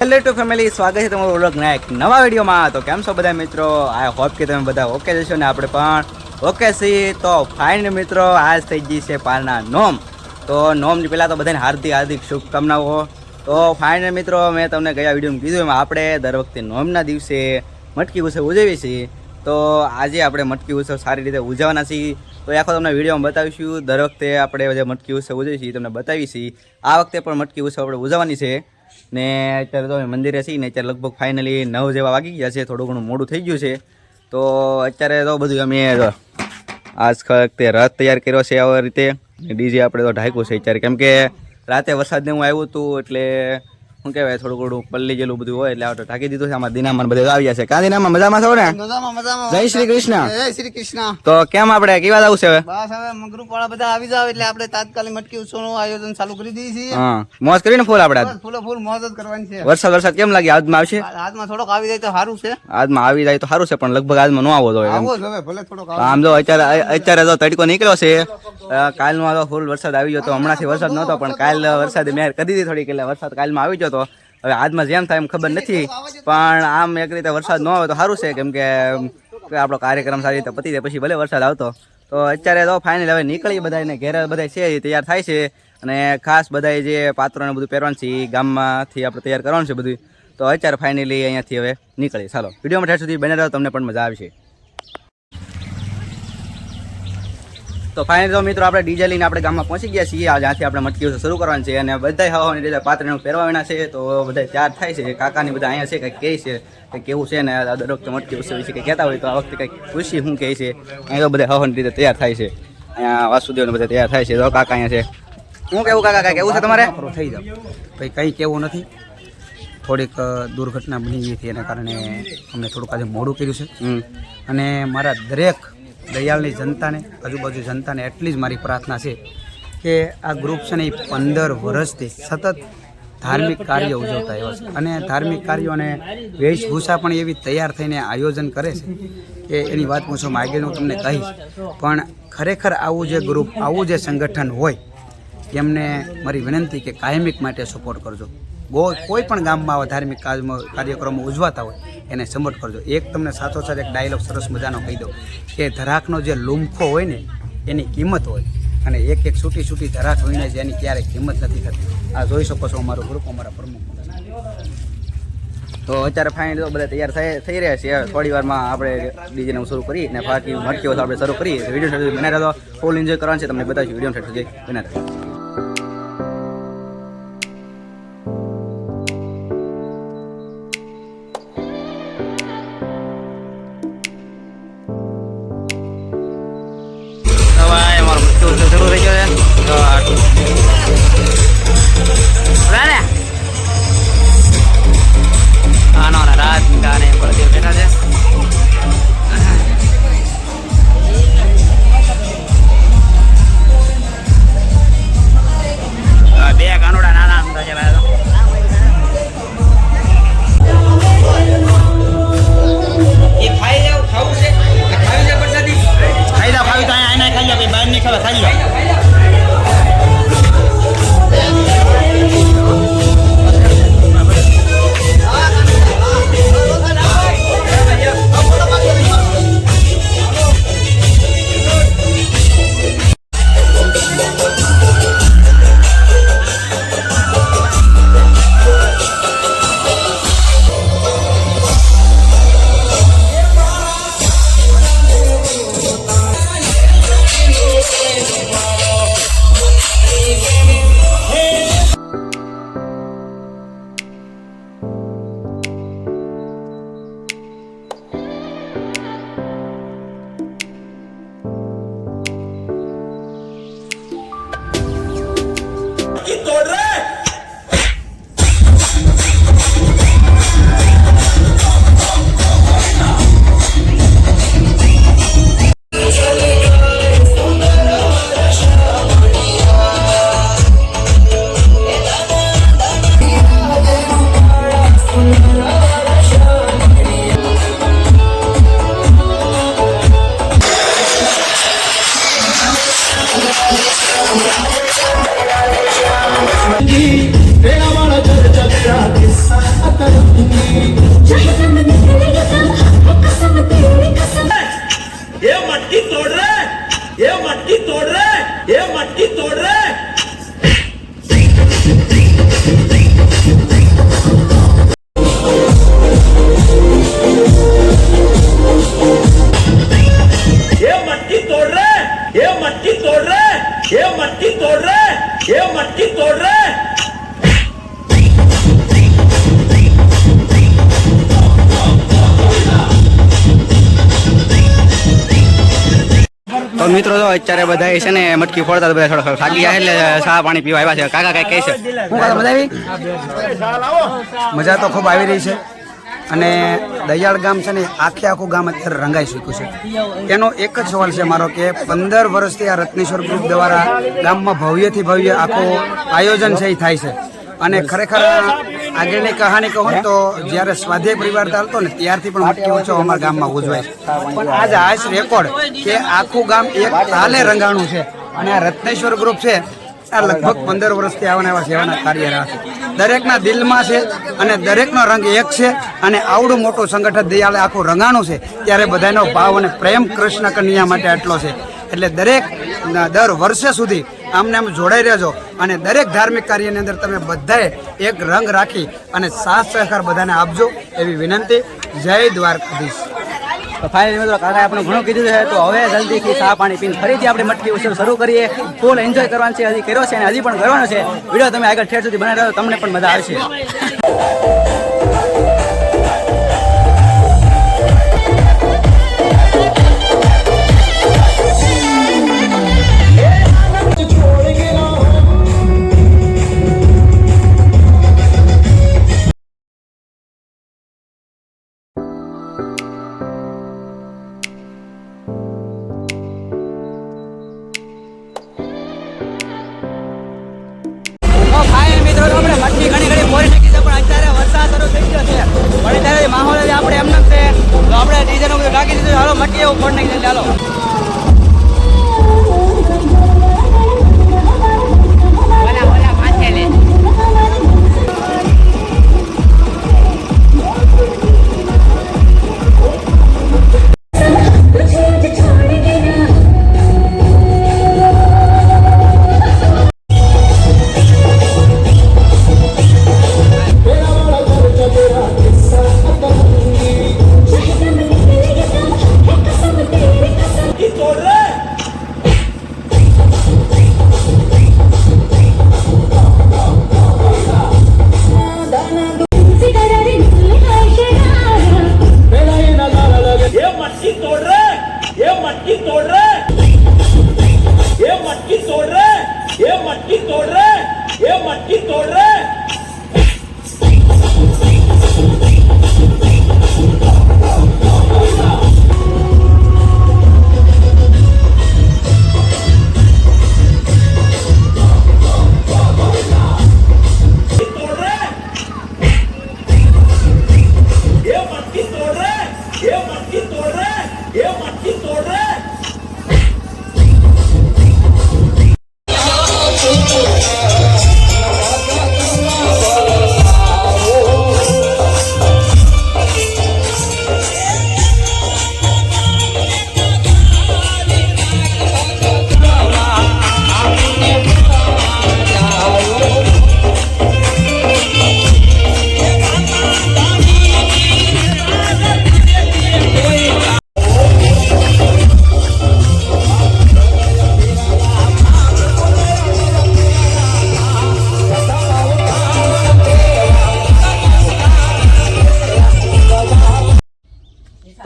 Hello two family સ્વાગત છે તમારું વ્લોગના એક નવા વિડીયોમાં. તો કેમ છો બધા મિત્રો? આઈ હોપ કે તમે બધા ઓકે જશો ને આપણે પણ ઓકે છીએ. તો ફાઇન મિત્રો, આજ થઈ ગઈ છે પારના નોમ. તો નોમની પહેલાં તો બધાને હાર્દિક હાર્દિક શુભકામનાઓ. તો ફાઇન મિત્રો, મેં તમને ગયા વિડીયોમાં કીધું એમ, આપણે દર વખતે નોમના દિવસે મટકી ઉત્સવ ઉજવીએ છીએ. તો આજે આપણે મટકી ઉત્સવ સારી રીતે ઉજવવાના છીએ. તો આખો તમને વિડીયોમાં બતાવીશું. દર વખતે આપણે જે મટકી ઉત્સવ ઉજવીએ છીએ તમને બતાવીશી આ વખતે પણ મટકી ઉત્સવ આપણે ઉજવવાની છે. ને અત્યારે તો અમે મંદિરે છીએ ને અત્યારે લગભગ ફાઇનલી નવ જેવા વાગી ગયા છે, થોડું ઘણું મોડું થઈ ગયું છે. તો અત્યારે તો બધું અમે આજ વખતે રથ તૈયાર કર્યો છે આવી રીતે. ડીજે આપણે તો ઢાંક્યું છે અત્યારે. કેમ કે રાતે વરસાદને હું આવ્યું હતું એટલે શું કહેવાય થોડું થોડું પલ્લી જેલું બધું હોય એટલે આવતો. ઢાંકી દીધું છે આમાં દિનામાં બધા આવી ગયા છે. કાં દિનામાં? મજામાં છો ને? જય શ્રી કૃષ્ણ. જય શ્રી કૃષ્ણ. તો કેમ આપણે કેવા આવું છે હવે? બસ હવે ગ્રુપ વાળા બધા આવી જાવ એટલે આપણે તાત્કાલિક મટકી ઉત્સવનું આયોજન ચાલુ કરી દીધી છે હા. મોજ કરીને ફૂલ આપણે. ફૂલો ફૂલ મોજ જ કરવાની છે. વરસાદ વરસાદ કેમ લાગે? આજમાં આવશે? હાથમાં થોડોક આવી જાય તો સારું છે. આજમાં આવી જાય તો સારું છે પણ લગભગ આજમાં ન આવો જોઈએ આવો હવે ભલે થોડોક આમ જો અત્યારે અત્યારે તો તડકો નીકળ્યો છે કાલનો તો ફૂલ વરસાદ આવી ગયો તો હમણાંથી વરસાદ નહોતો પણ કાલ વરસાદ મેં કરી દીધી થોડી કે વરસાદ કાલમાં આવી ગયો તો હવે આજમાં જેમ થાય એમ ખબર નથી. પણ આમ એક રીતે વરસાદ ન આવે તો સારું છે કેમ કે આપણો કાર્યક્રમ સારી રીતે પતી જાય, પછી ભલે વરસાદ આવતો. તો અત્યારે તો ફાઇનલ હવે નીકળી બધાને ઘેર બધા છે તૈયાર થાય છે. અને ખાસ બધા જે પાત્રોને બધું પહેરવાનું છે એ ગામમાંથી આપણે તૈયાર કરવાનું છે બધું તો અત્યારે ફાઇનલી અહીંયાથી હવે નીકળી ચાલો, વિડીયોમાં ઠેર સુધી બને રહો, તમને પણ મજા આવશે. તો ફાઇનલ તો મિત્રો આપણે ડીજે લઈને આપણે ગામમાં પહોંચી ગયા છીએ. જ્યાંથી આપણે મટકી ઉત્સવ શરૂ કરવાનું છે અને બધા હવાની રીતે પાત્રને પહેરવાના છે. તો બધા તૈયાર થાય છે. કાકાની બધા અહીંયા છે કંઈક કહે છે કે કેવું છે ને આ દર વખતે મટકી ઉત્સવ વિશે કંઈક કહેતા હોય તો આ વખતે કંઈક ખુશી શું કહે છે. અહીંયા તો બધા હવાની રીતે તૈયાર થાય છે. અહીંયા વાસુદેવને બધા તૈયાર થાય છે. તો કાકા અહીંયા છે. શું કેવું કાકા? કાંઈ કેવું છે તમારે? થઈ જાવ. ભાઈ કંઈ કેવું નથી. થોડીક દુર્ઘટના બની ગઈ હતી. એના કારણે અમને થોડુંક આજે મોડું કર્યું છે. અને મારા દરેક દયાળની જનતાને, આજુબાજુ જનતાને એટલી જ મારી પ્રાર્થના છે કે આ ગ્રુપ છે ને એ પંદર વર્ષથી સતત ધાર્મિક કાર્ય ઉજવતા આવ્યા છે. અને ધાર્મિક કાર્યો અને વેશભૂષા પણ એવી તૈયાર થઈને આયોજન કરે છે કે એની વાત પૂછો આગળ હું તમને કહીશ, પણ ખરેખર આવું જે ગ્રુપ આવું જે સંગઠન હોય, એમને મારી વિનંતી કે કાયમિક માટે સપોર્ટ કરજો. ગો, કોઈ પણ ગામમાં આવા ધાર્મિક કાર્યક્રમો ઉજવાતા હોય એને સમટ કરજો. એક તમને સાથોસાથ એક ડાયલોગ સરસ મજાનો કહી દો કે ધરાકનો જે લુમખો હોય ને, એની કિંમત હોય. અને એક એક છૂટી છૂટી ધરાક હોઈને જ એની ક્યારેય કિંમત નથી થતી. આ જોઈ શકો છો અમારું ગ્રુપ અમારા પ્રમુખ. તો અત્યારે ફાઇનલ તો બધા તૈયાર થઈ રહ્યા છે. થોડી વારમાં આપણે ડીજેને શરૂ કરી અને બાકી મટકીઓ આપણે શરૂ કરીએ. વીડિયો સુધી બનાવી રહેતો ફૂલ એન્જોય કરવાનું છે. તમને બધા વીડિયો સુધી બને ઉત્સવ શરૂ થઈ ગયો તો આનો રાત ગાને બળદેવ બેઠા છે. જો અત્યારે બધા છે ને મટકી ફોડતા તો બધા થોડા થાકી ગયા એટલે ચા પાણી પીવા આવ્યા છે. કાકા કઈ કહે છે? કાકા મજા તો ખૂબ આવી રહી છે. અને દયાળ ગામ છે ને આખે આખું ગામ અત્યારે રંગાઈ ચૂક્યું છે. એનો એક જ સવાલ છે મારો કે પંદર વર્ષથી આ રત્નેશ્વર ગ્રુપ દ્વારા ગામમાં ભવ્યથી ભવ્ય આખું આયોજન છે એ થાય છે. અને ખરેખર આગળની કહાની કહું તો જ્યારે સ્વાધ્યાય પરિવાર ચાલતો ને ત્યારથી પણ મટકી ઉત્સવ અમારા ગામમાં ઉજવાય પણ આજ હાઈસ રેકોર્ડ કે આખું ગામ એક તાલે રંગાણું છે અને આ રત્નેશ્વર ગ્રુપ છે, આ લગભગ પંદર વર્ષથી આવવાના એવા સેવાના કાર્ય રહ્યા છે. દરેકના દિલમાં છે અને દરેકનો રંગ એક છે અને આવડું મોટું સંગઠન દયાલે આખું રંગાણું છે. ત્યારે બધાનો ભાવ અને પ્રેમ કૃષ્ણ કન્યા માટે આટલો છે. એટલે દરેક, દર વર્ષે સુધી આમને આમ જોડાઈ રહેજો. અને દરેક ધાર્મિક કાર્યની અંદર તમે બધાએ એક રંગ રાખી અને સાથ સહકાર બધાને આપજો એવી વિનંતી. જય દ્વારકાધીશ. તો ફાઇનલી મિત્રો કાકાએ આપણે ઘણું કીધું છે, તો હવે જલ્દીથી ચા પાણી પીને ફરીથી આપણે મટકી ઉત્સવ શરૂ કરીએ. ફૂલ એન્જોય કરવાનું છે, હજી કર્યો છે અને હજી પણ કરવાનો છે. વીડિયો તમે આગળ ઠેર સુધી બનાવી રહ્યો તમને પણ મજા આવશે. થઈ ગયો આપણે એમને છે તો આપણે ડીઝલ બધું રાખી દીધું હાલો મટીએ એવું ફોડ નાખી ચાલો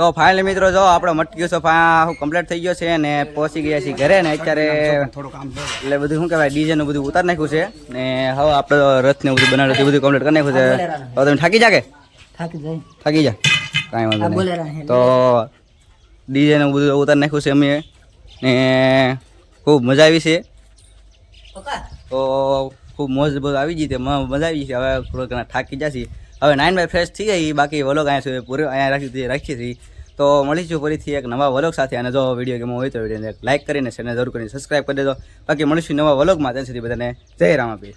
તો ફાઇનલ મિત્રો જો આપણો મટકી ઉત્સવ આખું કમ્પ્લીટ થઈ ગયો છે અને પહોંચી ગયા છીએ ઘરે ને અત્યારે એટલે બધું શું કહેવાય ડીજે નું બધું ઉતાર નાખ્યું છે ને હવે આપણે રથ ને બધું બનાવ્યું બધું કમ્પ્લીટ કરી નાખ્યું છે. હવે તમે થાકી જાગે? થાકી જા. કાંઈ વાંધો નહીં. તો ડીજે નું બધું ઉતાર નાખ્યું છે અમે ને ખૂબ મજા આવી છે. તો ખૂબ મોજ બધું આવી ગઈ તે મજા આવી છે. હવે થોડો ઘણા થાકી જશે. હવે નાઇન બાય ફ્રેશ થઈ ગઈ બાકી વલોગ અહીંયા પૂરો અહીંયા રાખી રાખીએ છીએ. તો મળીશું ફરીથી એક નવા વલોગ સાથે. અને જો વીડિયો ગમો હોય તો વિડીયોને લાઈક કરીને શેરને જરૂર કરીને સબસ્ક્રાઈબ કરી દેજો. બાકી મળીશું નવા વલોગમાં ત્યાં સુધી બધાને જય રામાપીર.